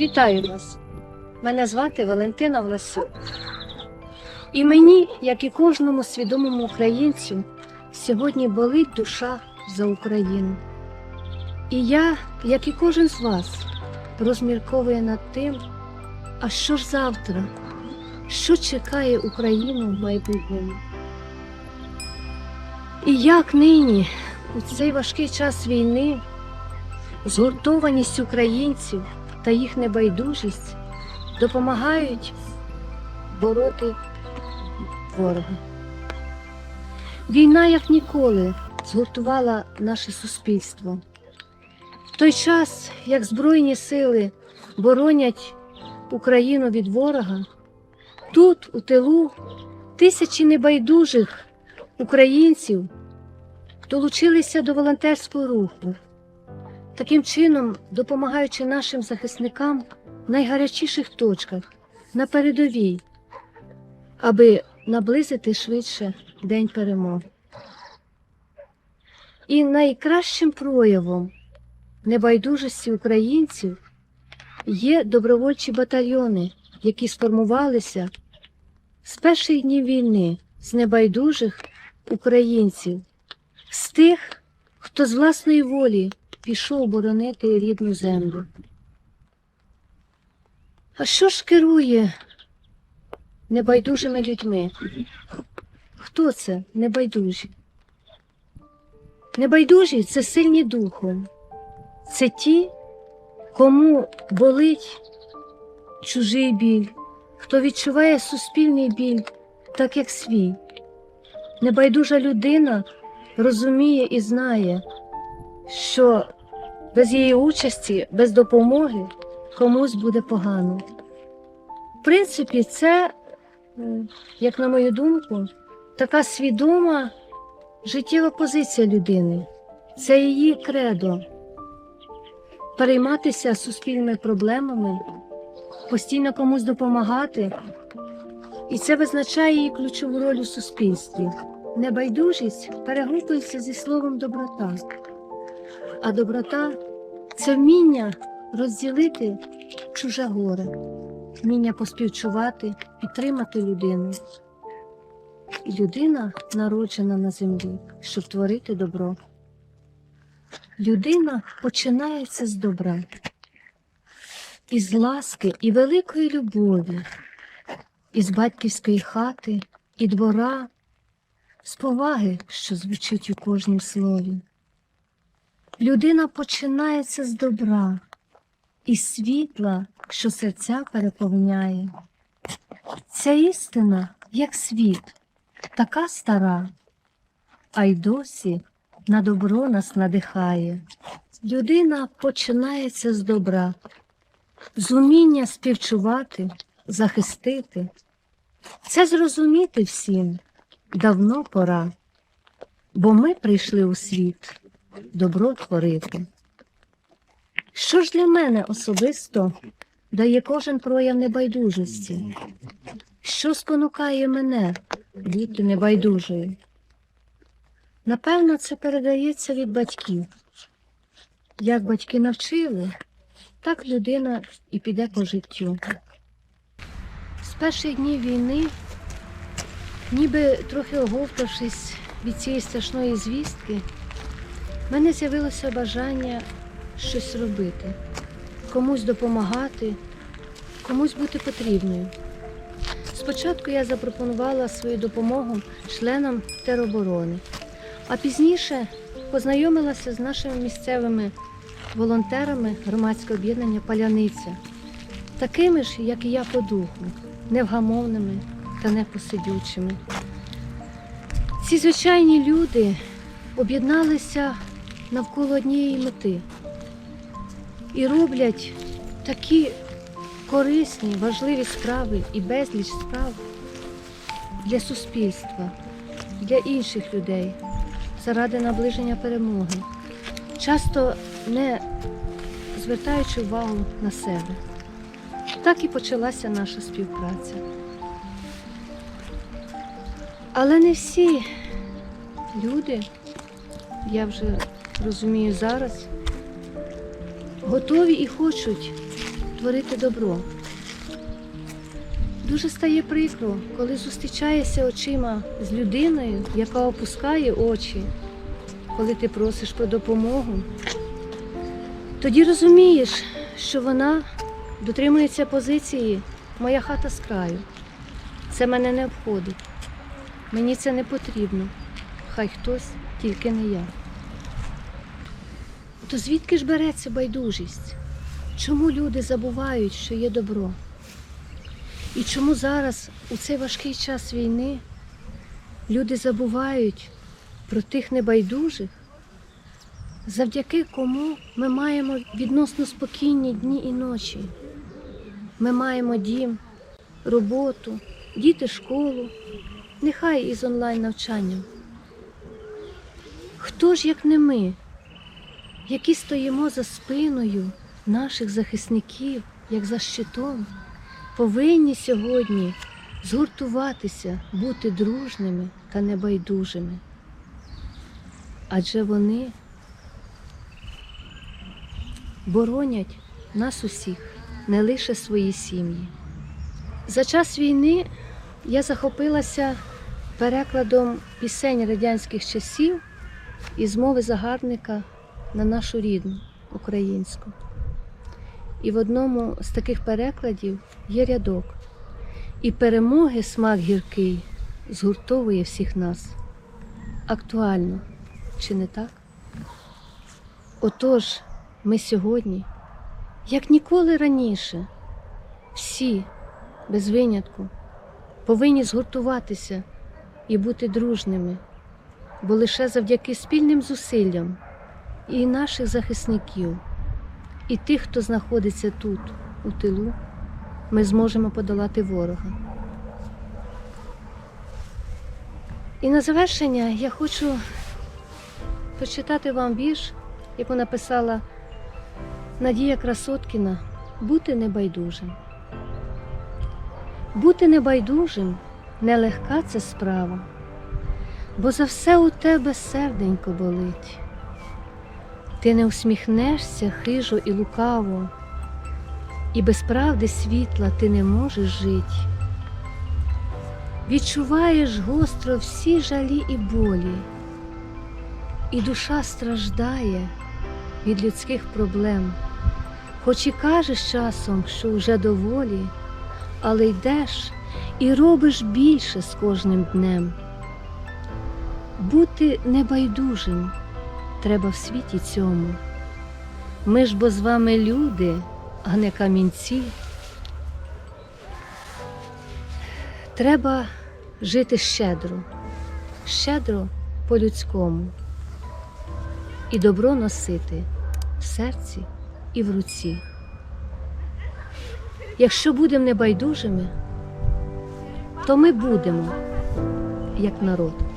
Вітаю вас! Мене звати Валентина Власюк. І мені, як і кожному свідомому українцю, сьогодні болить душа за Україну. І я, як і кожен з вас, розмірковую над тим, а що ж завтра, що чекає Україну в майбутньому. І як нині, у цей важкий час війни, згуртованість українців та їх небайдужість допомагають бороти ворога. Війна, як ніколи, згуртувала наше суспільство. В той час, як Збройні сили боронять Україну від ворога, тут, у тилу, тисячі небайдужих українців долучилися до волонтерського руху, таким чином допомагаючи нашим захисникам в найгарячіших точках на передовій, аби наблизити швидше День перемоги. І найкращим проявом небайдужості українців є добровольчі батальйони, які сформувалися з перших днів війни з небайдужих українців, з тих, хто з власної волі пішов боронити рідну землю. А що ж керує небайдужими людьми? Хто це небайдужі? Небайдужі це сильні духом. Це ті, кому болить чужий біль, хто відчуває суспільний біль, так як свій. Небайдужа людина розуміє і знає, що без її участі, без допомоги комусь буде погано. В принципі, це, як на мою думку, така свідома життєва позиція людини. Це її кредо. Перейматися суспільними проблемами, постійно комусь допомагати. І це визначає її ключову роль у суспільстві. Небайдужість перегукується зі словом доброта. А доброта це вміння розділити чуже горе, вміння поспівчувати, підтримати людину. І людина народжена на землі, щоб творити добро. Людина починається з добра, із ласки і великої любові, із батьківської хати і двора, з поваги, що звучить у кожнім слові. Людина починається з добра і світла, що серця переповняє. Ця істина, як світ, така стара, а й досі на добро нас надихає. Людина починається з добра, з уміння співчувати, захистити. Це зрозуміти всім давно пора, бо ми прийшли у світ добро творити. Що ж для мене особисто дає кожен прояв небайдужості? Що спонукає мене бути небайдужою? Напевно, це передається від батьків. Як батьки навчили, так людина і піде по життю. З перших днів війни, ніби трохи оговтавшись від цієї страшної звістки, в мене з'явилося бажання щось робити, комусь допомагати, комусь бути потрібною. Спочатку я запропонувала свою допомогу членам тероборони, а пізніше познайомилася з нашими місцевими волонтерами громадського об'єднання Паляниця, такими ж, як і я по духу, невгамовними та непосидючими. Ці звичайні люди об'єдналися навколо однієї мети і роблять такі корисні, важливі справи і безліч справ для суспільства, для інших людей заради наближення перемоги, часто не звертаючи увагу на себе. Так і почалася наша співпраця. Але не всі люди, я вже розумію зараз, готові і хочуть творити добро. Дуже стає прикро, коли зустрічаєшся очима з людиною, яка опускає очі, коли ти просиш про допомогу. Тоді розумієш, що вона дотримується позиції Моя хата з краю. Це мене не обходить. Мені це не потрібно. Хай хтось, тільки не я. То звідки ж береться байдужість? Чому люди забувають, що є добро? І чому зараз, у цей важкий час війни, люди забувають про тих небайдужих, завдяки кому ми маємо відносно спокійні дні і ночі? Ми маємо дім, роботу, діти школу, нехай із онлайн навчанням. Хто ж, як не ми, які стоїмо за спиною наших захисників, як за щитом, повинні сьогодні згуртуватися, бути дружними та небайдужими. Адже вони боронять нас усіх, не лише свої сім'ї. За час війни я захопилася перекладом пісень радянських часів із мови загарбника на нашу рідну українську. І в одному з таких перекладів є рядок. І перемоги смак гіркий згуртовує всіх нас. Актуально, чи не так? Отож, ми сьогодні, як ніколи раніше, всі без винятку повинні згуртуватися і бути дружними, бо лише завдяки спільним зусиллям і наших захисників, і тих, хто знаходиться тут, у тилу, ми зможемо подолати ворога. І на завершення я хочу почитати вам вірш, яку написала Надія Красоткіна Бути небайдужим. Бути небайдужим нелегка це справа, бо за все у тебе серденько болить. Ти не усміхнешся хижо і лукаво, і без правди світла ти не можеш жить. Відчуваєш гостро всі жалі і болі, і душа страждає від людських проблем, хоч і кажеш часом, що вже доволі, але йдеш і робиш більше з кожним днем. Бути небайдужим треба в світі цьому. Ми ж бо з вами люди, а не камінці. Треба жити щедро, щедро по-людському і добро носити в серці і в руці. Якщо будемо небайдужими, то ми будемо як народ.